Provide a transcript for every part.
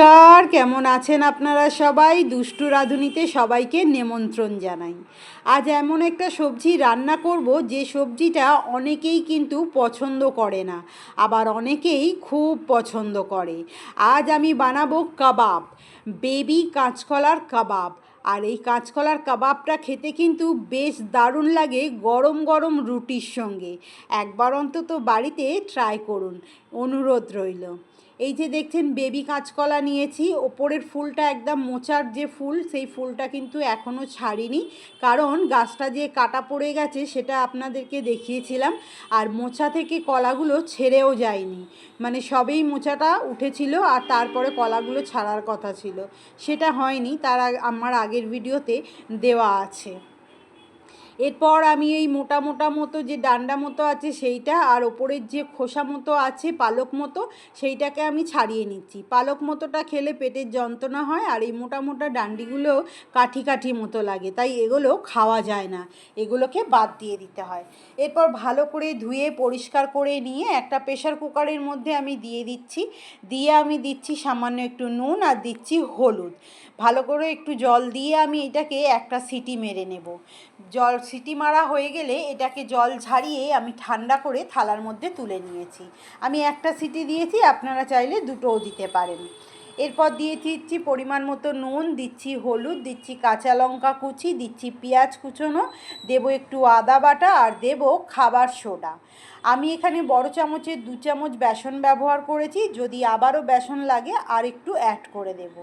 নমস্কার, কেমন আছেন আপনারা সবাই? দুষ্টু রাঁধুনিতে সবাইকে নিমন্ত্রণ জানাই। আজ এমন একটা সবজি রান্না করব, যে সবজিটা অনেকেই কিন্তু পছন্দ করে না, আবার অনেকেই খুব পছন্দ করে। আজ আমি বানাবো কাবাব, বেবি কাঁচকলার কাবাব। আর এই কাঁচকলার কাবাবটা খেতে কিন্তু বেশ দারুণ লাগে গরম গরম রুটির সঙ্গে। একবার অন্তত বাড়িতে ট্রাই করুন, অনুরোধ রইল। এই যে দেখছেন বেবি কাঁচকলা নিয়েছি, ওপরের ফুলটা একদম মোচার যে ফুল, সেই ফুলটা কিন্তু এখনও ছাড়িনি। কারণ গাছটা যে কাটা পড়ে গেছে, সেটা আপনাদেরকে দেখিয়েছিলাম। আর মোচা থেকে কলাগুলো ছেড়েও যায়নি। মানে সবেই মোচাটা উঠেছিল আর তারপরে কলাগুলো ছাড়ার কথা ছিল। সেটা হয়নি, তার আগ- আমার আগের ভিডিওতে দেওয়া আছে। এরপর আমি এই মোটা মোটা মতো যে ডান্ডা মতো আছে সেইটা আর ওপরের যে খোসা মতো আছে পালক মতো সেইটাকে আমি ছাড়িয়ে নিচ্ছি। পালক মতোটা খেলে পেটের যন্ত্রণা হয় আর এই মোটা মোটা ডান্ডিগুলো কাঠি কাঠি মতো লাগে, তাই এগুলো খাওয়া যায় না। এগুলোকে বাদ দিয়ে দিতে হয়। এরপর ভালো করে ধুয়ে পরিষ্কার করে নিয়ে একটা প্রেশার কুকারের মধ্যে আমি দিয়ে দিচ্ছি। দিয়ে আমি দিচ্ছি সামান্য একটু নুন আর দিচ্ছি হলুদ। ভালো করে একটু জল দিয়ে আমি এটাকে একটা সিটি মেরে নেব। জল, সিটি মারা হয়ে গেলে এটাকে জল ঝারিয়ে আমি ঠান্ডা করে থালার মধ্যে তুলে নিয়েছি। আমি একটা সিটি দিয়েছি, আপনারা চাইলে দুটোও দিতে পারেন। এরপর দিয়ে দিচ্ছি পরিমাণ মতো নুন, দিচ্ছি হলুদ, দিচ্ছি কাঁচা লঙ্কা কুচি, দিচ্ছি পেঁয়াজ কুচোনো, দেবো একটু আদা বাটা আর দেব খাবার সোডা। আমি এখানে বড় চামচের দু চামচ বেসন ব্যবহার করেছি, যদি আবারও বেসন লাগে আর একটু অ্যাড করে দেব।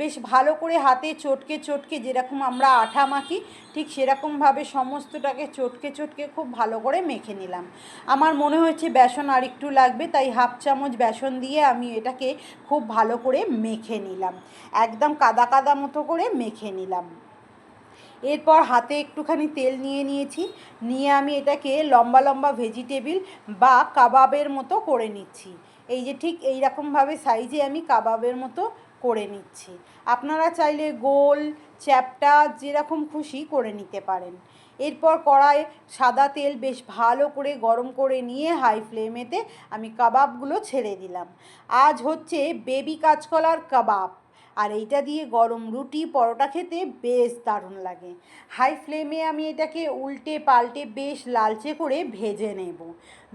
বেশ ভালো করে হাতে চটকে চটকে যেরকম আমরা আঠা মাখি, ঠিক সেরকমভাবে সমস্তটাকে চটকে চটকে খুব ভালো করে মেখে নিলাম। আমার মনে হয়েছে বেসন আর একটু লাগবে, তাই হাফ চামচ বেসন দিয়ে আমি এটাকে খুব ভালো করে মেখে নিলাম। একদম কাদা কাদা মতো করে মেখে নিলাম। এরপর হাতে একটুখানি তেল নিয়ে নিয়েছি। নিয়ে আমি এটাকে লম্বা লম্বা ভেজিটেবিল বা কাবাবের মতো করে নিচ্ছি। এই যে ঠিক এইরকমভাবে সাইজে আমি কাবাবের মতো করে নিচ্ছি। আপনারা চাইলে গোল চ্যাপটা যেরকম খুশি করে নিতে পারেন। এরপর কড়ায় সাদা তেল বেশ ভালো করে গরম করে নিয়ে হাই ফ্লেমেতে আমি কাবাবগুলো ছেড়ে দিলাম। আজ হচ্ছে বেবি কাঁচকলার কাবাব। আর এইটা দিয়ে গরম রুটি, পরোটা খেতে বেশ দারুণ লাগে। হাই ফ্লেমে আমি এটাকে উল্টে পাল্টে বেশ লালচে করে ভেজে নেব।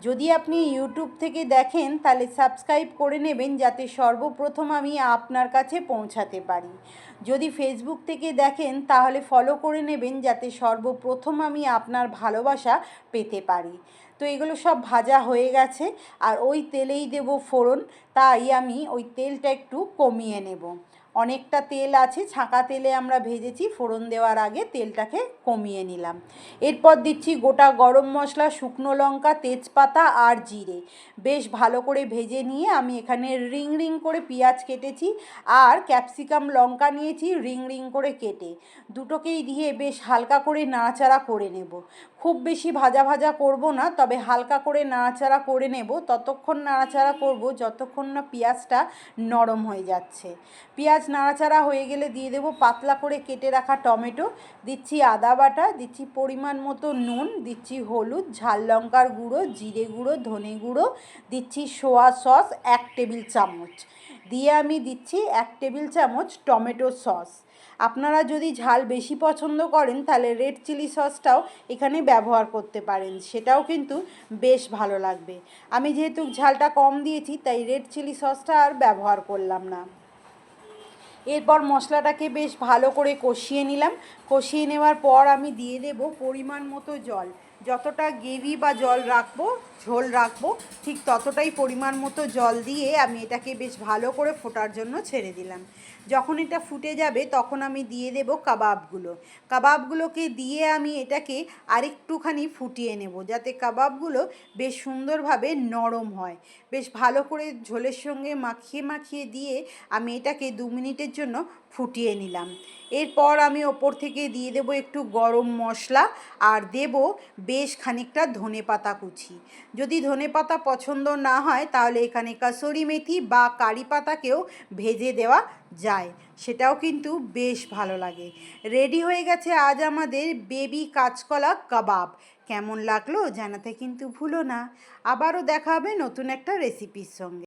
যদি আপনি ইউটিউব থেকে দেখেন, তাহলে সাবস্ক্রাইব করে নেবেন যাতে সর্বপ্রথম আমি আপনার কাছে পৌঁছাতে পারি। যদি ফেসবুক থেকে দেখেন, তাহলে ফলো করে নেবেন যাতে সর্বপ্রথম আমি আপনার ভালোবাসা পেতে পারি। তো এগুলো সব ভাজা হয়ে গেছে, আর ওই তেলেই দেব ফোড়ন, তাই আমি ওই তেলটা একটু কমিয়ে নেব। অনেকটা তেল আছে, ছাঁকা তেলে আমরা ভেজেছি, ফোড়ন দেওয়ার আগে তেলটাকে কমিয়ে নিলাম। এরপর দিচ্ছি গোটা গরম মশলা, শুকনো লঙ্কা, তেজপাতা আর জিরে। বেশ ভালো করে ভেজে নিয়ে আমি এখানে রিং রিং করে পেঁয়াজ কেটেছি আর ক্যাপসিকাম লঙ্কা নিয়েছি রিং রিং করে কেটে। দুটোকেই দিয়ে বেশ হালকা করে নাড়াচাড়া করে নেব। খুব বেশি ভাজা ভাজা করব না, তবে হালকা করে নাড়াচাড়া করে নেব। ততক্ষণ নাড়াচাড়া করব যতক্ষণ না পেঁয়াজটা নরম হয়ে যাচ্ছে। পেঁয়াজ নাড়াচাড়া হয়ে গেলে দিয়ে দেবো পাতলা করে কেটে রাখা টমেটো। দিচ্ছি আদা বাটা, দিচ্ছি পরিমাণ মতো নুন, দিচ্ছি হলুদ, ঝাল লঙ্কার গুঁড়ো, জিরে গুঁড়ো, ধনে গুঁড়ো, দিচ্ছি সোয়া সস এক টেবিল চামচ। দিয়ে আমি দিচ্ছি এক টেবিল চামচ টমেটো সস। আপনারা যদি ঝাল বেশি পছন্দ করেন, তাহলে রেড চিলি সসটাও এখানে ব্যবহার করতে পারেন। সেটাও কিন্তু বেশ ভালো লাগবে। আমি যেহেতু ঝালটা কম দিয়েছি, তাই রেড চিলি সসটা আর ব্যবহার করলাম না। এরপর মশলাটাকে বেশ ভালো করে কষিয়ে নিলাম। কষিয়ে নেওয়ার পর আমি দিয়ে দেবো পরিমাণ মতো জল। যতটা গ্রেভি বা জল রাখব, ঝোল রাখব, ঠিক ততটাই পরিমাণ মতো জল দিয়ে আমি এটাকে বেশ ভালো করে ফোটার জন্য ছেড়ে দিলাম। যখন এটা ফুটে যাবে, তখন আমি দিয়ে দেব কাবাবগুলো। কাবাবগুলোকে দিয়ে আমি এটাকে আরেকটুখানি ফুটিয়ে নেব, যাতে কাবাবগুলো বেশ সুন্দরভাবে নরম হয়। বেশ ভালো করে ঝোলের সঙ্গে মাখিয়ে মাখিয়ে দিয়ে আমি এটাকে দু মিনিটের জন্য ফুটিয়ে নিলাম। এরপর আমি ওপর থেকে দিয়ে দেব একটু গরম মশলা, আর দেব বেশ খানিকটা ধনে পাতা কুচি। যদি ধনে পাতা পছন্দ না হয়, তাহলে এখানে কাসরি মেথি বা কারি পাতাকেও ভেজে দেওয়া যায়। সেটাও কিন্তু বেশ ভালো লাগে। রেডি হয়ে গেছে আজ আমাদের বেবি কাঁচকলা কাবাব। কেমন লাগল জানাতে কিন্তু ভুলো না। আবারও দেখা হবে নতুন একটা রেসিপির সঙ্গে।